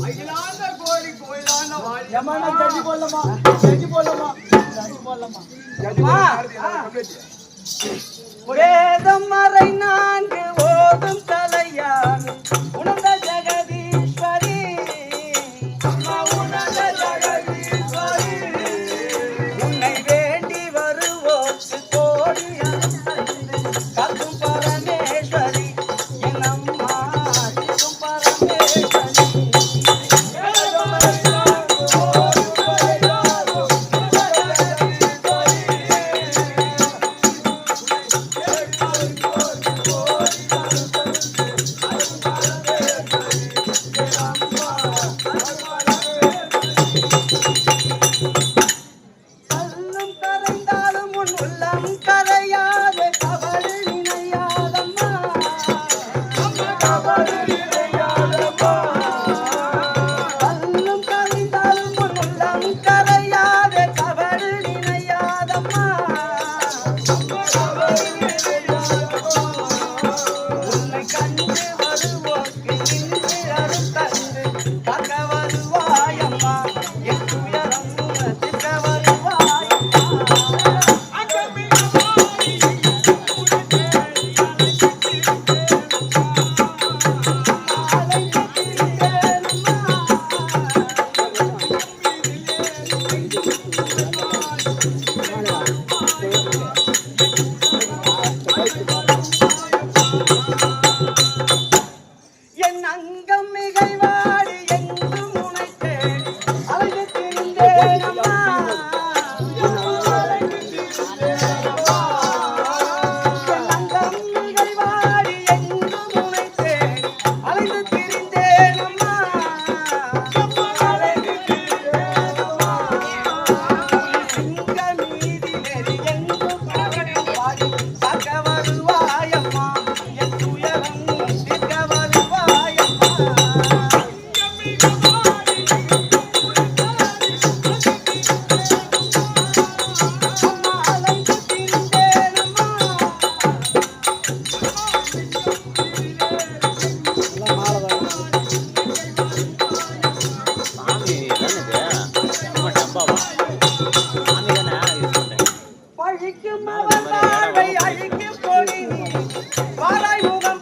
அகிலாந்த கோடி கோயிலான வாழ்க்கை ஜட்ஜி போடலாமா ஜட்ஜி போடலாமா மறை நான்கு ஓதும் தலையான் உணர்ந்த 哎呀妈！அம்மா வந்தாவை அழுகி போய் வாராய் முகம்